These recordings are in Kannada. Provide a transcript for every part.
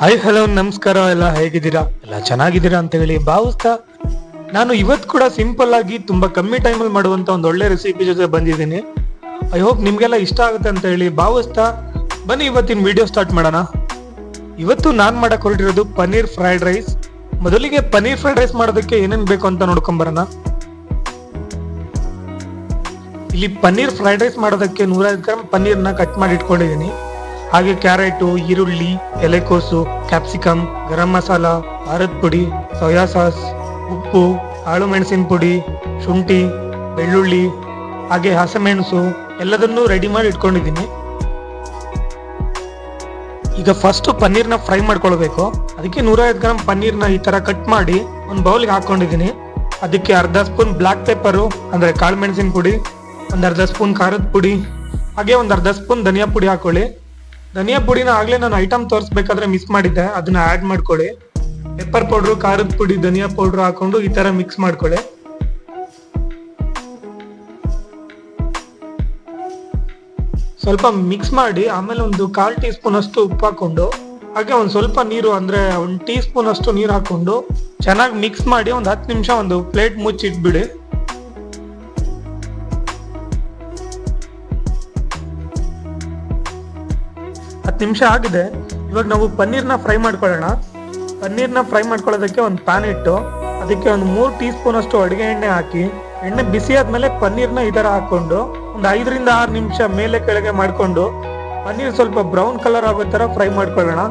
ಹಾಯ್ ಹಲೋ ನಮಸ್ಕಾರ, ಎಲ್ಲ ಹೇಗಿದ್ದೀರಾ? ಎಲ್ಲ ಚೆನ್ನಾಗಿದ್ದೀರಾ ಅಂತ ಹೇಳಿ ಭಾವಿಸ್ತಾ ನಾನು ಇವತ್ತು ಕೂಡ ಸಿಂಪಲ್ ಆಗಿ ತುಂಬಾ ಕಮ್ಮಿ ಟೈಮಲ್ಲಿ ಮಾಡುವಂತ ಒಂದು ಒಳ್ಳೆ ರೆಸಿಪಿ ಜೊತೆ ಬಂದಿದ್ದೀನಿ. ಐ ಹೋಪ್ ನಿಮಗೆಲ್ಲ ಇಷ್ಟ ಆಗುತ್ತೆ ಅಂತ ಹೇಳಿ ಭಾವಿಸ್ತಾ ಬನ್ನಿ ಇವತ್ತಿನ ವಿಡಿಯೋ ಸ್ಟಾರ್ಟ್ ಮಾಡೋಣ. ಇವತ್ತು ನಾನು ಮಾಡಕ್ ಹೊರಟಿರೋದು ಪನ್ನೀರ್ ಫ್ರೈಡ್ ರೈಸ್ ಮೊದಲಿಗೆ ಪನ್ನೀರ್ ಫ್ರೈಡ್ ರೈಸ್ ಮಾಡೋದಕ್ಕೆ ಏನೇನು ಬೇಕು ಅಂತ ನೋಡ್ಕೊಂಬರೋಣ ಇಲ್ಲಿ ಪನ್ನೀರ್ ಫ್ರೈಡ್ ರೈಸ್ ಮಾಡೋದಕ್ಕೆ ನೂರೈದು ಗ್ರಾಮ್ ಪನ್ನೀರ್ನ ಕಟ್ ಮಾಡಿ ಇಟ್ಕೊಂಡಿದ್ದೀನಿ. ಹಾಗೆ ಕ್ಯಾರೆಟು, ಈರುಳ್ಳಿ, ಎಲೆಕೋಸು, ಕ್ಯಾಪ್ಸಿಕಮ್, ಗರಂ ಮಸಾಲ ಖಾರದ ಪುಡಿ, ಸೋಯಾ ಸಾಸ್, ಉಪ್ಪು, ಕಾಳು ಮೆಣಸಿನ ಪುಡಿ, ಶುಂಠಿ, ಬೆಳ್ಳುಳ್ಳಿ, ಹಾಗೆ ಹಸಿಮೆಣಸು ಎಲ್ಲದನ್ನೂ ರೆಡಿ ಮಾಡಿ ಇಟ್ಕೊಂಡಿದ್ದೀನಿ. ಈಗ ಫಸ್ಟ್ ಪನ್ನೀರ್ನ ಫ್ರೈ ಮಾಡ್ಕೊಳ್ಬೇಕು. ಅದಕ್ಕೆ ನೂರೈವತ್ತು ಗ್ರಾಮ್ ಪನ್ನೀರ್ನ ಈ ತರ ಕಟ್ ಮಾಡಿ ಒಂದು ಬೌಲ್ಗೆ ಹಾಕೊಂಡಿದ್ದೀನಿ. ಅದಕ್ಕೆ ಅರ್ಧ ಸ್ಪೂನ್ ಬ್ಲಾಕ್ ಪೆಪ್ಪರು ಅಂದ್ರೆ ಕಾಳು ಮೆಣಸಿನ ಪುಡಿ, ಒಂದು ಅರ್ಧ ಸ್ಪೂನ್ ಖಾರದ ಪುಡಿ, ಹಾಗೆ ಒಂದು ಅರ್ಧ ಸ್ಪೂನ್ ಧನಿಯಾ ಪುಡಿ ಹಾಕೊಳ್ಳಿ. ಧನಿಯಾ ಪುಡಿನ ಆಗ್ಲೇ ನಾನು ಐಟಮ್ ತೋರಿಸ್ಬೇಕಾದ್ರೆ ಮಿಸ್ ಮಾಡಿದ್ದೆ. ಅದನ್ನ ಆಡ್ ಮಾಡ್ಕೊಳ್ಳಿ ಪೆಪ್ಪರ್ ಪೌಡ್ರು ಖಾರದ ಪುಡಿ, ಧನಿಯಾ ಪೌಡ್ರು ಹಾಕೊಂಡು ಈ ತರ ಮಿಕ್ಸ್ ಮಾಡ್ಕೊಳ್ಳಿ ಸ್ವಲ್ಪ ಮಿಕ್ಸ್ ಮಾಡಿ, ಆಮೇಲೆ ಒಂದು ಕಾಲ್ ಟೀ ಸ್ಪೂನ್ ಅಷ್ಟು ಉಪ್ಪು ಹಾಕೊಂಡು, ಹಾಗೆ ಒಂದು ಸ್ವಲ್ಪ ನೀರು ಅಂದ್ರೆ ಒಂದು ಟೀ ಸ್ಪೂನ್ ಅಷ್ಟು ನೀರು ಹಾಕೊಂಡು ಚೆನ್ನಾಗಿ ಮಿಕ್ಸ್ ಮಾಡಿ ಒಂದು ಹತ್ತು ನಿಮಿಷ ಒಂದು ಪ್ಲೇಟ್ ಮುಚ್ಚಿಟ್ಬಿಡಿ. ನಿಮಿಷ ಆಗಿದೆ. ಇವಾಗ ನಾವು ಪನ್ನೀರ್ನ ಫ್ರೈ ಮಾಡ್ಕೊಳ್ಳೋಣ. ಪನ್ನೀರ್ನ ಫ್ರೈ ಮಾಡ್ಕೊಳ್ಳೋದಕ್ಕೆ ಒಂದು ಪ್ಯಾನ್ ಇಟ್ಟು, ಅದಕ್ಕೆ ಒಂದು ಮೂರು ಟೀ ಸ್ಪೂನ್ ಅಷ್ಟು ಅಡುಗೆ ಎಣ್ಣೆ ಹಾಕಿ, ಎಣ್ಣೆ ಬಿಸಿ ಆದಮೇಲೆ ಪನ್ನೀರ್ನ ಈ ಥರ ಹಾಕ್ಕೊಂಡು, ಒಂದು ಐದರಿಂದ ಆರು ನಿಮಿಷ ಮೇಲೆ ಕೆಳಗೆ ಮಾಡಿಕೊಂಡು, ಪನ್ನೀರ್ ಸ್ವಲ್ಪ ಬ್ರೌನ್ ಕಲರ್ ಆಗೋ ಥರ ಫ್ರೈ ಮಾಡ್ಕೊಳ್ಳೋಣ.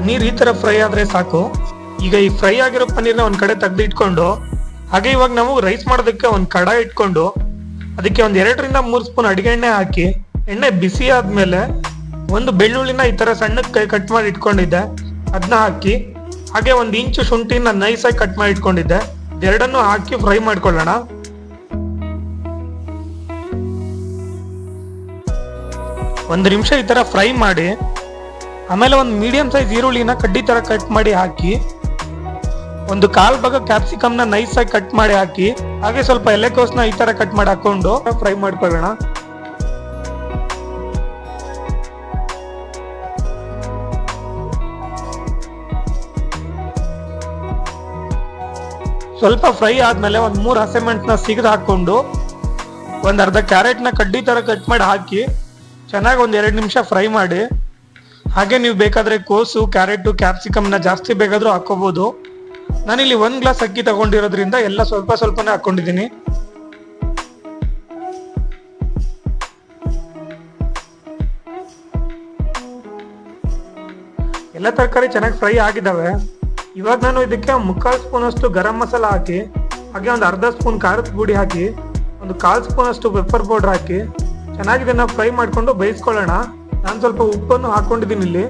ಪನ್ನೀರ್ ಈ ತರ ಫ್ರೈ ಆದ್ರೆ ಸಾಕು. ಈಗ ಈ ಫ್ರೈ ಆಗಿರೋ ಪನ್ನೀರ್ನ ಒಂದ್ ಕಡೆ ತೆಗ್ದು ಇಟ್ಕೊಂಡು ಹಾಗೆ ಇವಾಗ ನಾವು ರೈಸ್ ಮಾಡೋದಕ್ಕೆ ಒಂದ್ ಕಡ ಇಟ್ಕೊಂಡು, ಅದಕ್ಕೆ ಒಂದ್ ಎರಡರಿಂದ ಮೂರ್ ಸ್ಪೂನ್ ಅಡಿಗೆ ಎಣ್ಣೆ ಹಾಕಿ, ಎಣ್ಣೆ ಬಿಸಿ ಆದ್ಮೇಲೆ ಒಂದು ಬೆಳ್ಳುಳ್ಳಿನ ಈ ತರ ಸಣ್ಣಕ್ಕೆ ಕಟ್ ಮಾಡಿ ಇಟ್ಕೊಂಡಿದ್ದೆ. ಅದನ್ನ ಹಾಕಿ, ಹಾಗೆ ಒಂದ್ ಇಂಚು ಶುಂಠಿನ ನೈಸ್ ಆಗಿ ಕಟ್ ಮಾಡಿ ಇಟ್ಕೊಂಡಿದ್ದೆ. ಎರಡನ್ನು ಹಾಕಿ ಫ್ರೈ ಮಾಡ್ಕೊಳ್ಳೋಣ. ಒಂದು ನಿಮಿಷ ಈ ತರ ಫ್ರೈ ಮಾಡಿ ಆಮೇಲೆ ಒಂದು ಮೀಡಿಯಂ ಸೈಜ್ ಈರುಳ್ಳಿನ ಕಡ್ಡಿ ತರ ಕಟ್ ಮಾಡಿ ಹಾಕಿ, ಒಂದು ಕಾಲ್ ಭಾಗ ಕ್ಯಾಪ್ಸಿಕಮ್ನ ನೈಸ್ ಆಗಿ ಕಟ್ ಮಾಡಿ ಹಾಕಿ, ಹಾಗೆ ಸ್ವಲ್ಪ ಎಲೆಕೋಸ್ನ ಈ ತರ ಕಟ್ ಮಾಡಿ ಹಾಕೊಂಡು ಫ್ರೈ ಮಾಡ್ಕೊಳ್ಳೋಣ ಸ್ವಲ್ಪ ಫ್ರೈ ಆದ್ಮೇಲೆ ಒಂದ್ ಮೂರು ಹಸೆಮೆಂಟ್ನ ಸಿಗದ್ ಹಾಕೊಂಡು, ಒಂದ್ ಅರ್ಧ ಕ್ಯಾರೆಟ್ನ ಕಡ್ಡಿ ತರ ಕಟ್ ಮಾಡಿ ಹಾಕಿ, ಚೆನ್ನಾಗಿ ಒಂದ್ ಎರಡು ನಿಮಿಷ ಫ್ರೈ ಮಾಡಿ. ಹಾಗೆ ನೀವು ಬೇಕಾದ್ರೆ ಕೋಸು, ಕ್ಯಾರೆಟು, ಕ್ಯಾಪ್ಸಿಕಮ್ನ ಜಾಸ್ತಿ ಬೇಕಾದ್ರೂ ಹಾಕೋಬಹುದು ನಾನಿಲ್ಲಿ ಒಂದ್ ಗ್ಲಾಸ್ ಅಕ್ಕಿ ತಗೊಂಡಿರೋದ್ರಿಂದ ಎಲ್ಲ ಸ್ವಲ್ಪ ಸ್ವಲ್ಪನೇ ಹಾಕೊಂಡಿದ್ದೀನಿ ಎಲ್ಲ ತರಕಾರಿ ಚೆನ್ನಾಗಿ ಫ್ರೈ ಆಗಿದಾವೆ. ಇವಾಗ ನಾನು ಇದಕ್ಕೆ ಮುಕ್ಕಾಲ್ ಸ್ಪೂನ್ ಅಷ್ಟು ಗರಂ ಮಸಾಲ ಹಾಕಿ, ಹಾಗೆ ಒಂದು ಅರ್ಧ ಸ್ಪೂನ್ ಖಾರದ ಪುಡಿ ಹಾಕಿ, ಒಂದು ಕಾಲ್ ಸ್ಪೂನ್ ಅಷ್ಟು ಪೆಪ್ಪರ್ ಪೌಡರ್ ಹಾಕಿ, ಚೆನ್ನಾಗಿ ಇದನ್ನ ಫ್ರೈ ಮಾಡಿಕೊಂಡು ಬೇಯಿಸ್ಕೊಳ್ಳೋಣ. ನಾನು ಸ್ವಲ್ಪ ಉಪ್ಪನ್ನು ಹಾಕೊಂಡಿದ್ದೀನಿ ಇಲ್ಲಿ.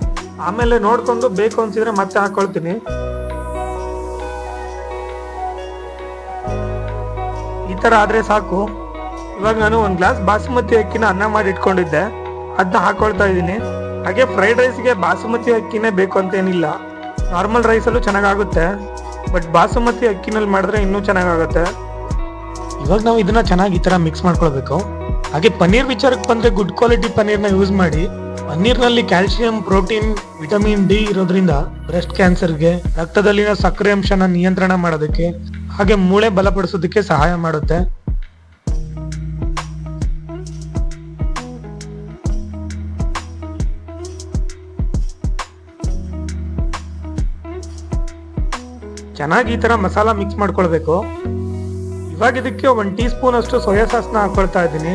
ಆಮೇಲೆ ನೋಡ್ಕೊಂಡು ಬೇಕು ಅನ್ಸಿದ್ರೆ ಮತ್ತೆ ಹಾಕೊಳ್ತೀನಿ. ಈ ತರ ಆದ್ರೆ ಸಾಕು. ಇವಾಗ ನಾನು ಒಂದ್ ಗ್ಲಾಸ್ ಬಾಸುಮತಿ ಅಕ್ಕಿನ ಅನ್ನ ಮಾಡಿ ಇಟ್ಕೊಂಡಿದ್ದೆ. ಅದನ್ನ ಹಾಕೊಳ್ತಾ ಇದ್ದೀನಿ. ಹಾಗೆ ಫ್ರೈಡ್ ರೈಸ್ಗೆ ಬಾಸುಮತಿ ಅಕ್ಕಿನೇ ಬೇಕು ಅಂತ ಏನಿಲ್ಲ. ನಾರ್ಮಲ್ ರೈಸಲ್ಲೂ ಚೆನ್ನಾಗಾಗುತ್ತೆ. ಬಟ್ ಬಾಸುಮತಿ ಅಕ್ಕಿನಲ್ಲಿ ಮಾಡಿದ್ರೆ ಇನ್ನೂ ಚೆನ್ನಾಗಾಗುತ್ತೆ. ಇವಾಗ ನಾವು ಇದನ್ನ ಚೆನ್ನಾಗಿ ಈ ತರ ಮಿಕ್ಸ್ ಮಾಡ್ಕೊಳ್ಬೇಕು. ಹಾಗೆ ಪನ್ನೀರ್ ವಿಚಾರಕ್ಕೆ ಬಂದ್ರೆ ಗುಡ್ ಕ್ವಾಲಿಟಿ ಪನ್ನೀರ್ನ ಯೂಸ್ ಮಾಡಿ, ಪನ್ನೀರ್ನಲ್ಲಿ ಕ್ಯಾಲ್ಸಿಯಂ ಪ್ರೋಟೀನ್ ವಿಟಮಿನ್ ಡಿ ಇರೋದ್ರಿಂದ ಬ್ರೆಸ್ಟ್ ಕ್ಯಾನ್ಸರ್ಗೆ ರಕ್ತದಲ್ಲಿನ ಸಕ್ಕರೆ ಅಂಶನ ನಿಯಂತ್ರಣ ಮಾಡೋದಕ್ಕೆ, ಹಾಗೆ ಮೂಳೆ ಬಲಪಡಿಸೋದಕ್ಕೆ ಸಹಾಯ ಮಾಡುತ್ತೆ. ಚೆನ್ನಾಗಿ ಈ ತರ ಮಸಾಲ ಮಿಕ್ಸ್ ಮಾಡ್ಕೊಳ್ಬೇಕು. ಇವಾಗ ಇದಕ್ಕೆ ಒನ್ ಟೀ ಸ್ಪೂನ್ ಅಷ್ಟು ಸೋಯಾ ಸಾಸ್ನ ಹಾಕೊಳ್ತಾ ಇದ್ದೀನಿ.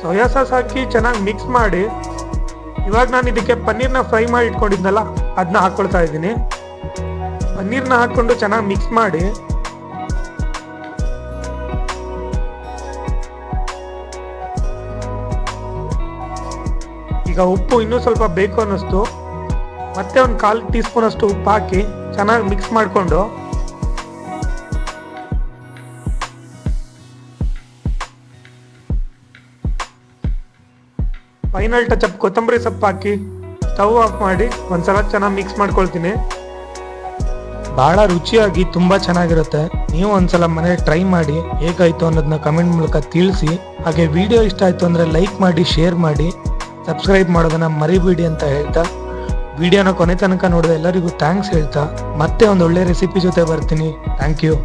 ಸೋಯಾ ಸಾಸ್ ಹಾಕಿ ಚೆನ್ನಾಗಿ ಮಿಕ್ಸ್ ಮಾಡಿ. ಇವಾಗ ನಾನು ಇದಕ್ಕೆ ಪನ್ನೀರ್ನ ಫ್ರೈ ಮಾಡಿ ಇಟ್ಕೊಂಡಿದ್ನಲ್ಲ ಅದನ್ನ ಹಾಕೊಳ್ತಾ ಇದ್ದೀನಿ. ಪನ್ನೀರ್ನ ಹಾಕೊಂಡು ಚೆನ್ನಾಗಿ ಮಿಕ್ಸ್ ಮಾಡಿ. ಈಗ ಉಪ್ಪು ಇನ್ನೂ ಸ್ವಲ್ಪ ಬೇಕು ಅನ್ನಿಸ್ತು. ಮತ್ತೆ ಒಂದು ಕಾಲು ಟೀ ಸ್ಪೂನ್ ಅಷ್ಟು ಉಪ್ಪು ಹಾಕಿ ಚೆನ್ನಾಗಿ ಮಿಕ್ಸ್ ಮಾಡಿಕೊಂಡು. ಫೈನಲ್ ಟಚ್ ಅಪ್ ಕೊತ್ತಂಬರಿ ಸೊಪ್ಪು ಹಾಕಿ ಸ್ಟವ್ ಆಫ್ ಮಾಡಿ, ಒಂದ್ಸಲ ಚೆನ್ನಾಗಿ ಮಿಕ್ಸ್ ಮಾಡ್ಕೊಳ್ತೀನಿ. ಬಹಳ ರುಚಿಯಾಗಿ ತುಂಬಾ ಚೆನ್ನಾಗಿರುತ್ತೆ. ನೀವು ಒಂದ್ಸಲ ಮನೆ ಟ್ರೈ ಮಾಡಿ, ಹೇಗಾಯ್ತು ಅನ್ನೋದನ್ನ ಕಮೆಂಟ್ ಮೂಲಕ ತಿಳಿಸಿ. ಹಾಗೆ ವಿಡಿಯೋ ಇಷ್ಟ ಆಯ್ತು ಅಂದ್ರೆ ಲೈಕ್ ಮಾಡಿ ಶೇರ್ ಮಾಡಿ. ಸಬ್ಸ್ಕ್ರೈಬ್ ಮಾಡೋದನ್ನ ಮರಿಬೇಡಿ ಅಂತ ಹೇಳ್ತಾ. ವಿಡಿಯೋನ ಕೊನೆ ತನಕ ನೋಡಿದ ಎಲ್ಲರಿಗೂ ಥ್ಯಾಂಕ್ಸ್ ಹೇಳ್ತಾ. ಮತ್ತೆ ಒಂದು ಒಳ್ಳೆ ರೆಸಿಪಿ ಜೊತೆ ಬರ್ತೀನಿ. Thank you